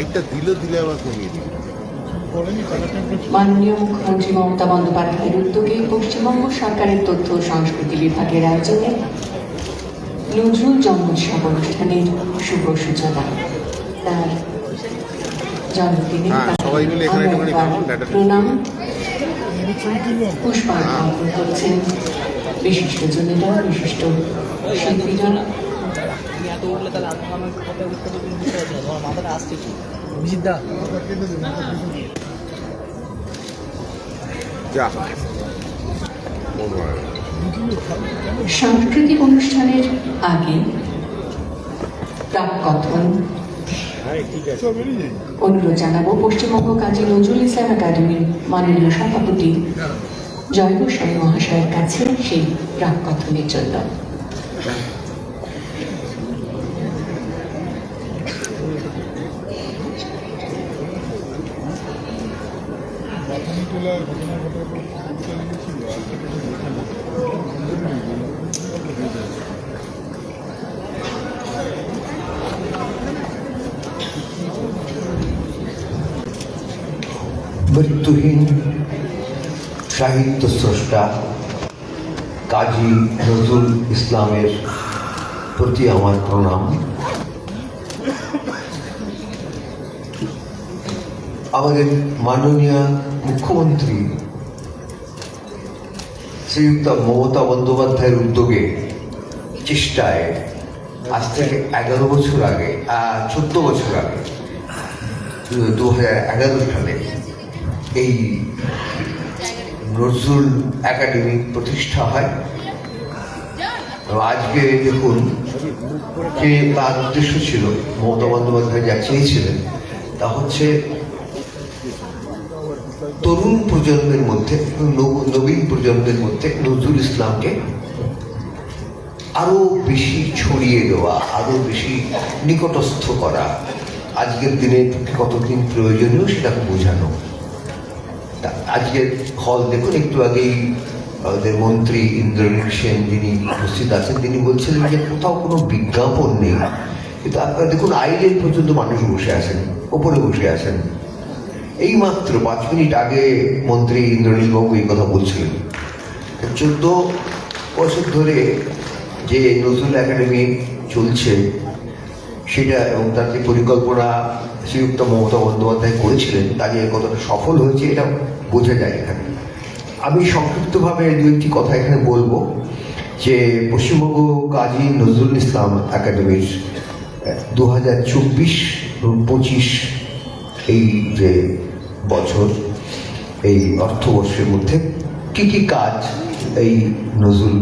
লাইটটা দিল দিলে আবার কমিয়ে দিল মাননীয় মুখ্যমন্ত্রী মমতা বন্দ্যোপাধ্যায়ের উদ্যোগে পশ্চিমবঙ্গ সরকারের তথ্য ও সংস্কৃতি বিভাগের আয়োজনে নজরুল জন্মোৎসব অনুষ্ঠানের শুভ সূচনা। তার জন্মদিনে হ্যাঁ। প্রণাম। পুষ্পার্পণ করছেন বিশিষ্টজনেরা বিশিষ্ট শিল্পীরা এত উঠলে তাহলে আমি আমার কথা উঠতে তুমি বুঝতে পারছি না তোমার মাথাটা আসছে কি। সাংস্কৃতিক অনুষ্ঠানের আগে প্রাক কথন অনুরোধ জানাব। পশ্চিমবঙ্গ কাজী নজরুল ইসলাম একাডেমির মাননীয় সভাপতি জয় গোস্বামী মহাশয়ের কাছে সেই প্রাক কথনের জন্য। বাথানিটোলার ঘটনা ঘটার। মৃত্যুহীন সাহিত্য স্রষ্টা কাজী নজরুল ইসলামের প্রতি আমার প্রণাম আমাদের মাননীয় মুখ্যমন্ত্রী শ্রীযুক্ত মমতা বন্দ্যোপাধ্যায়ের উদ্যোগে চেষ্টায় আজ থেকে এগারো বছর আগে চোদ্দ বছর আগে, দু হাজার এগারো সালে এই নজরুল একাডেমি প্রতিষ্ঠা হয়। আজকে দেখুন যে তার উদ্দেশ্য ছিল, মমতা বন্দ্যোপাধ্যায় যা চেয়েছিলেন, তা হচ্ছে তরুণ প্রজন্মের মধ্যে নব- নবীন প্রজন্মের মধ্যে নজরুল ইসলামকে আরও বেশি ছড়িয়ে দেওয়া, আরও বেশি নিকটস্থ করা, আজকের দিনে কতদিন প্রয়োজনীয় সেটাকে বোঝানো। আজকের হল দেখুন, একটু আগেই আমাদের মন্ত্রী ইন্দ্রনীল সেন যিনি উপস্থিত আছেন, তিনি বলছিলেন যে কোথাও কোনো বিজ্ঞাপন নেই। কিন্তু আপনারা দেখুন, আইলেন পর্যন্ত মানুষ বসে আছেন, ওপরে বসে আছেন। এই মাত্র পাঁচ মিনিট আগে মন্ত্রী ইন্দ্রনীল বাবু এই কথা বলছিলেন। চোদ্দ বছর ধরে যে নজরুল একাডেমি চলছে, সেটা এবং তার যে পরিকল্পনা শ্রীযুক্ত মমতা বন্দ্যোপাধ্যায় করেছিলেন, তা যে কতটা সফল হয়েছে এটা বোঝা যায় এখানে। আমি সংক্ষিপ্তভাবে দু একটি কথা এখানে বলব যে পশ্চিমবঙ্গ কাজী নজরুল ইসলাম একাডেমির দু হাজার চব্বিশ পঁচিশ এই যে বছর এই অর্থবর্ষের মধ্যে কি কি কাজ এই নজরুল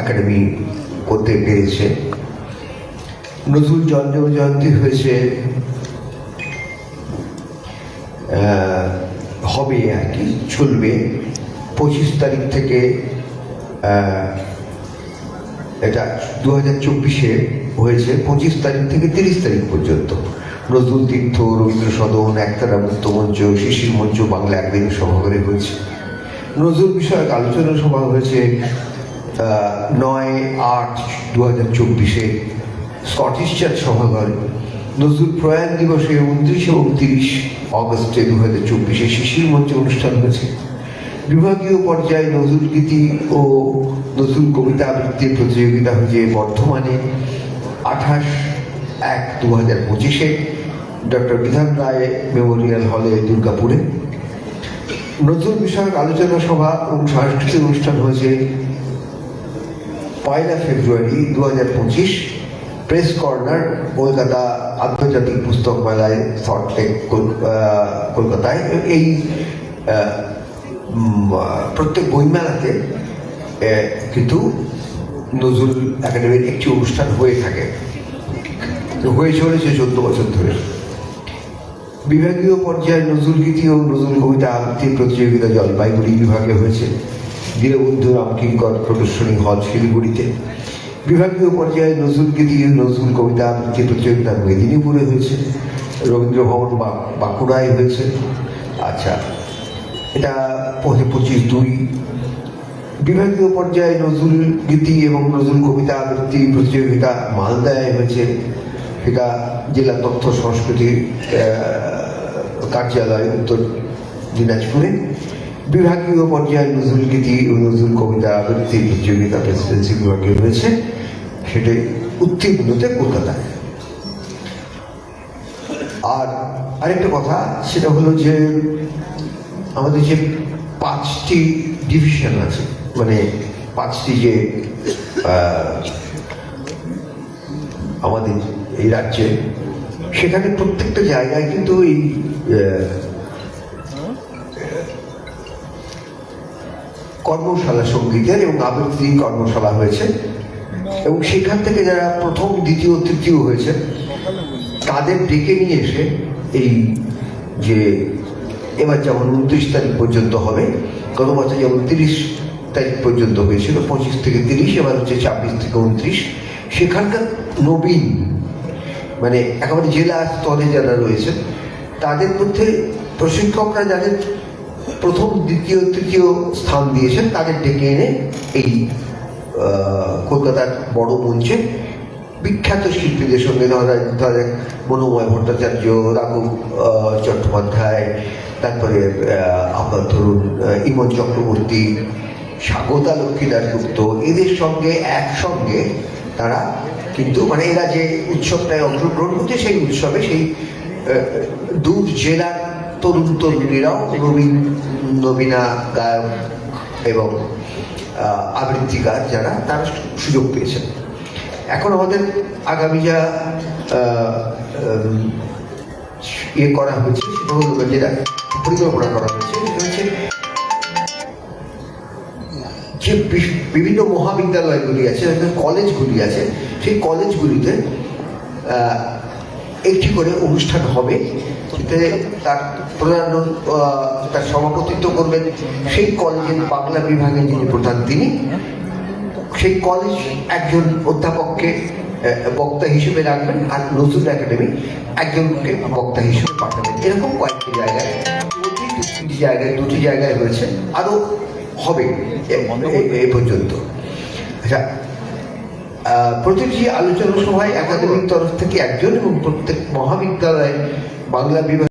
একাডেমি করতে পেরেছে? নজরুল জন্ম জয়ন্তী হয়েছে হবে আর কি, চলবে। পঁচিশ তারিখ থেকে এটা দু হাজার চব্বিশে হয়েছে, পঁচিশ তারিখ থেকে তিরিশ তারিখ পর্যন্ত। নজরুল তীর্থ রবীন্দ্র সদন একতারা মুক্ত মঞ্চ শিশির মঞ্চ বাংলা একদিনের সভাঘরে হয়েছে। নজরুল বিষয়ক আলোচনা সভা হয়েছে নয় আট দু হাজার চব্বিশে স্কটিশ চার্চ সভাঘর নজরুল প্রয়াণ দিবসে উনত্রিশে উনত্রিশ অগস্টে দু হাজার চব্বিশে শিশির মঞ্চে অনুষ্ঠান হয়েছে। বিভাগীয় পর্যায়ে নজরুল গীতি ও নজরুল কবিতা আবৃত্তির প্রতিযোগিতা হয়েছে বর্ধমানে আঠাশ এক দু হাজার পঁচিশে। ডক্টর বিধান রায় মেমোরিয়াল হলে দুর্গাপুরে। নজরুল বিষয়ক আলোচনা সভা এবং সাংস্কৃতিক অনুষ্ঠান হয়েছে পয়লা ফেব্রুয়ারি দু হাজার পঁচিশ প্রেস কর্নার কলকাতা আন্তর্জাতিক পুস্তক মেলায় সল্টলেক, কল- কলকাতায়। এই প্রত্যেক বইমেলাতে কিন্তু নজরুল একাডেমির একটি অনুষ্ঠান হয়ে থাকে। হয়ে চলেছে চোদ্দ বছর ধরে। বিভাগীয় পর্যায়ে নজরুল গীতি ও নজরুল কবিতা আবৃত্তি প্রতিযোগিতা জলপাইগুড়ি বিভাগে হয়েছে। দীনবন্ধু রামকিঙ্কর প্রদর্শনী হল শিলিগুড়িতে। বিভাগীয় পর্যায়ে নজরুল গীতি ও নজরুল কবিতা আবৃত্তি প্রতিযোগিতা মেদিনীপুরে হয়েছে। রবীন্দ্র ভবন বা- বাঁকুড়ায় হয়েছে। আচ্ছা এটা পঁচিশ পঁচিশ দুই। বিভাগীয় পর্যায়ে নজরুল গীতি এবং নজরুল কবিতা আবৃত্তি প্রতিযোগিতা মালদায় হয়েছে। সেটা জেলা তথ্য, সংস্কৃতি কার্যালয়, উত্তর দিনাজপুরে। বিভাগীয় পর্যায়ে নজরুল গীতি ও নজরুল কবিতা আবৃত্তি প্রতিযোগিতা প্রেসিডেন্সি বিভাগে হয়েছে সেটি উত্তীর্ণতে কলকাতায়। আর আরেকটা কথা, সেটা হলো যে আমাদের যে পাঁচটি ডিভিশন আছে মানে পাঁচটি যে আমাদের এই রাজ্যে, সেখানে প্রত্যেকটা জায়গায় কিন্তু এই কর্মশালা সঙ্গীতের এবং আবৃত্তি কর্মশালা হয়েছে। এবং সেখান থেকে যারা প্রথম, দ্বিতীয়, তৃতীয় হয়েছে, তাদের ডেকে নিয়ে এসে এই যে, এবার যেমন উনত্রিশ তারিখ পর্যন্ত হবে, গত বছর যেমন তিরিশ তারিখ পর্যন্ত হয়েছিল, পঁচিশ থেকে তিরিশ, এবার হচ্ছে ছাব্বিশ থেকে উনত্রিশ, সেখানকার নবীন মানে একেবারে জেলা স্তরে যারা রয়েছে, তাদের মধ্যে প্রশিক্ষকরা যাদের প্রথম, দ্বিতীয়, তৃতীয় স্থান দিয়েছেন, তাদের ডেকে এনে এই কলকাতার বড় মঞ্চে বিখ্যাত শিল্পীদের সঙ্গে ধরা ধরে মনোময় ভট্টাচার্য, রাঘব চট্টোপাধ্যায়, তারপরে আপনার ধরুন ইমন চক্রবর্তী স্বাগতা লক্ষ্মী দাসগুপ্ত এদের সঙ্গে একসঙ্গে তারা কিন্তু মানে এরা যে উৎসবটায় অংশগ্রহণ করছে, সেই উৎসবে সেই দূর জেলার তরুণ তরুণীরাও নবীন নবীনা গায়ক এবং আবৃত্তিকার যারা, তারা সুযোগ পেয়েছেন। এখন আমাদের আগামী যা ইয়ে করা হয়েছে সেটা হলো যেটা পরিকল্পনা করা হয়েছে সেটা হচ্ছে যে বিভিন্ন মহাবিদ্যালয়গুলি আছে কলেজগুলি আছে সেই কলেজগুলিতে একটি করে অনুষ্ঠান হবে। তার প্রধান তার সভাপতিত্ব করবেন সেই কলেজের বাংলা বিভাগের যিনি প্রধান তিনি। সেই কলেজ একজন অধ্যাপককে বক্তা হিসেবে রাখবেন আর নজরুল একাডেমি একজনকে বক্তা হিসেবে পাঠাবেন। এরকম কয়েকটি জায়গায় তিনটি জায়গায়, দুটি জায়গায় হয়েছে। আরও হবে এ- পর্যন্ত। আচ্ছা প্রতিটি আলোচনা সভায় একাডেমিক তরফ থেকে একজন এবং প্রত্যেক মহাবিদ্যালয়ে বাংলা বিভাগ